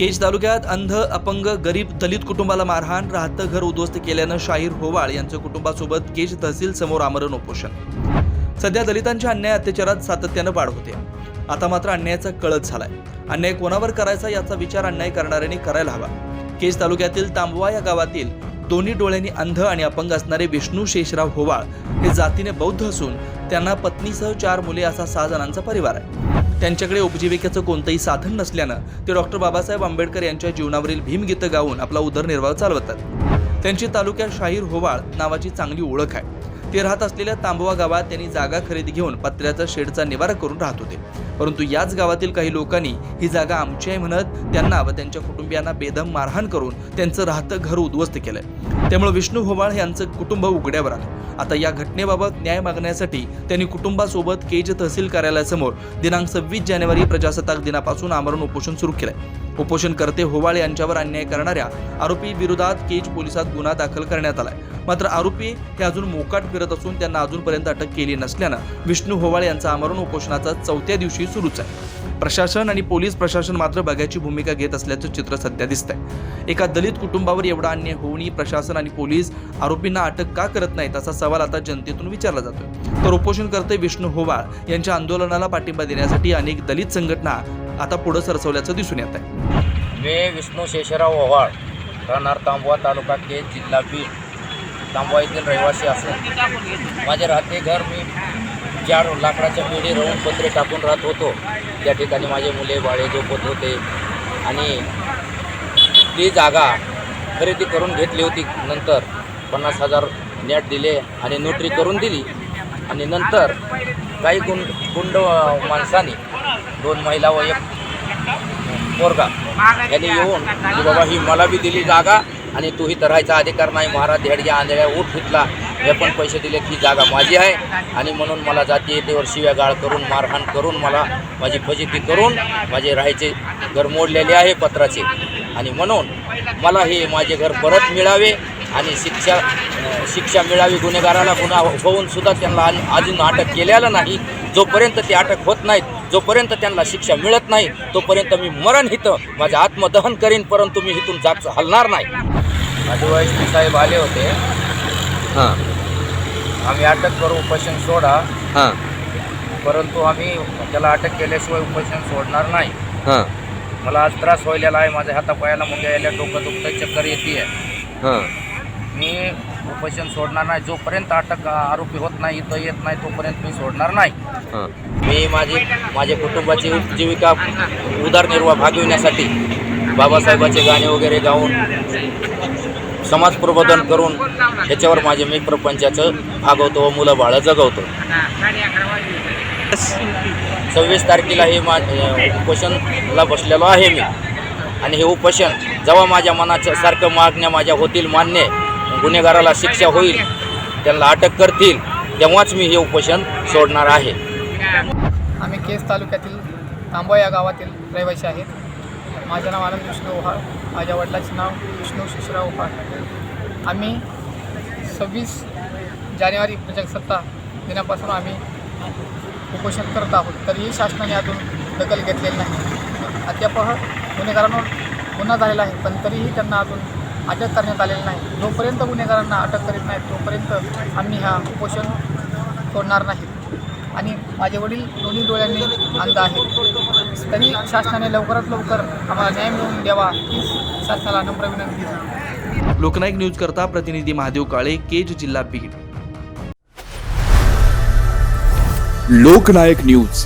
केज तालुक्यात अंध अपंग गरीब दलित कुटुंबाला मारहाण राहतं घर उद्ध्वस्त केल्यानं शाहीर होवाळ यांचं कुटुंबासोबत केज तहसील समोर आमरण उपोषण. सध्या दलितांच्या अन्याय अत्याचारात सातत्यानं वाढ होते. आता मात्र अन्यायाचा कळत झालाय. अन्याय कोणावर करायचा याचा विचार अन्याय करणाऱ्यांनी करायला हवा. केज तालुक्यातील तांबवा या गावातील दोन्ही डोळ्यांनी अंध आणि अपंग असणारे विष्णू शेषराव होवाळ हे जातीने बौद्ध असून त्यांना पत्नीसह चार मुले असा सहा जणांचा परिवार आहे. त्यांच्याकडे उपजीविकेचं कोणतंही साधन नसल्यानं ते डॉक्टर बाबासाहेब आंबेडकर यांच्या जीवनावरील भीमगीतं गाऊन आपला उदरनिर्वाह चालवतात. त्यांची तालुक्यात शाहीर होवाळ नावाची चांगली ओळख आहे. ते राहत असलेल्या तांबवा गावात त्यांनी जागा खरेदी घेऊन पत्र्याचा शेडचा निवारा करून राहत होते. परंतु याच गावातील काही लोकांनी ही जागा आमची आहे म्हणत त्यांना व त्यांच्या कुटुंबियांना बेदम मारहाण करून त्यांचं राहतं घर उद्ध्वस्त केलंय. त्यामुळे विष्णू होवाळ यांचं कुटुंब उघड्यावर आलं. आता या घटनेबाबत न्याय मागण्यासाठी त्यांनी कुटुंबासोबत केज तहसील कार्यालयासमोर दिनांक सव्वीस जानेवारी प्रजासत्ताक दिनापासून आमरण उपोषण सुरू केलंय. उपोषणकर्ते होवाळ यांच्यावर अन्याय करणाऱ्या आरोपी विरोधात केज पोलिसात गुन्हा दाखल करण्यात आलाय. मात्र आरोपी हे अजून मोकाट फिरत असून त्यांना अजूनपर्यंत अटक केली नसल्यानं विष्णू होवाळ यांचा आमरण उपोषणाचा चौथ्या दिवशी सुरूच आहे. प्रशासन आणि पोलीस प्रशासन मात्र बघ्याची भूमिका घेत असल्याचं चित्र सध्या दिसतंय. एका दलित कुटुंबावर एवढा अन्याय होऊनही प्रशासन आणि पोलीस आरोपींना अटक का करत नाहीत असा सवाल आता जनतेतून विचारला जातोय. तर उपोषणकर्ते विष्णू होवाळ यांच्या आंदोलनाला पाठिंबा देण्यासाठी अनेक दलित संघटना आता पुढे सरसवल्याचं दिसून येत आहे. मी विष्णू शेषराव ओव्हाळ राहणार तांबवा तालुका केज जिल्हा बीड तांबवा येथील रहिवासी असून माझे राहते घर मी चार लाकडाच्या पिढी राहून पत्रे टाकून राहत होतो त्या ठिकाणी माझे मुले बाळे झोपत होते आणि ती जागा खरेदी करून घेतली होती. नंतर पन्नास हजार नेट दिले आणि नोटरी करून दिली आणि नंतर काही गुंड गुंड माणसांनी दोन महिला व एक पोरगा. यांनी येऊन की बाबा ही मला बी दिली जागा आणि तूही तर राहायचा अधिकार नाही. महाराज धेडग्या आंधळ्या उठ घेतला हे पण पैसे दिले की जागा माझी आहे. आणि म्हणून मला जाती येतेवर शिव्या गाळ करून मारहाण करून मला माझी फजिती करून माझे राहायचे घर मोडलेले आहे पत्राचे. आणि म्हणून मला हे माझे घर परत मिळावे. आणि शिक्षा शिक्षा मिळावी गुन्हेगाराला गुन्हा होऊन सुद्धा त्यांना अजून अटक केलेलं नाही. जोपर्यंत ते अटक होत नाहीत जोपर्यंत त्यांना शिक्षा मिळत नाही तोपर्यंत मी मरण हितं माझे आत्मदहन करीन परंतु मी इथून जाग हलणार नाही. आदिवासी साहेब आले होते. हां. आम्ही अटक करू उपोषण सोडा. हां. परंतु आम्ही त्याला अटक केल्याशिवाय उपोषण सोडणार नाही. हां. मला आज त्रास व्हायलेला आहे माझ्या हातापायाला मुंग्या यायला डोकं दुखतं चक्कर येते हां. मी उपोषण सोडणार नाही. जोपर्यंत अटक आरोपी होत नाही इथं येत नाही तोपर्यंत मी सोडणार नाही. मी माझी माझ्या कुटुंबाची उपजीविका उदरनिर्वाह भागविण्यासाठी बाबासाहेबाचे गाणे वगैरे गाऊन समाज प्रबोधन करून ह्याच्यावर माझे मी प्रपंचाचं भागवतो व मुलं बाळं जगवतो. सव्वीस तारखेला हे मा उपोषणला बसलेलो आहे मी. आणि हे उपोषण जेव्हा माझ्या मनाच्या सारखं मागण्या माझ्या होतील मान्य गुन्हेगाराला शिक्षा होईल त्यांना अटक करतील तेव्हाच मी हे उपोषण सोडणार आहे. आम्ही केस तालुक्यातील तांबो या गावातील रहिवासी आहेत. माझं नाव आनंद विष्णू ओहाळ माझ्या वडिलाचे नाव विष्णू शिशराव ओहाळ. आम्ही सव्वीस जानेवारी म्हणजे प्रजासत्ता दिनापासून आम्ही उपोषण करत आहोत. तरीही शासनाने यातून दखल घेतलेली नाही. अद्याप गुन्हेगारांवर गुन्हा झालेला आहे पण तरीही त्यांना अजून अटक करण्यात आलेली नाही. जोपर्यंत गुन्हेगारांना अटक करीत नाही तोपर्यंत आम्ही हा उपोषण सोडणार नाही. आणि माझे वडील दोन्ही डोळ्यांनी अंध आहेत. तरी शासनाने लवकरात लवकर आम्हाला न्याय मिळवून द्यावा हीच शासनाला नम्र विनंती. लोकनायक न्यूज करता प्रतिनिधी महादेव काळे केज जिल्हा बीड लोकनायक न्यूज.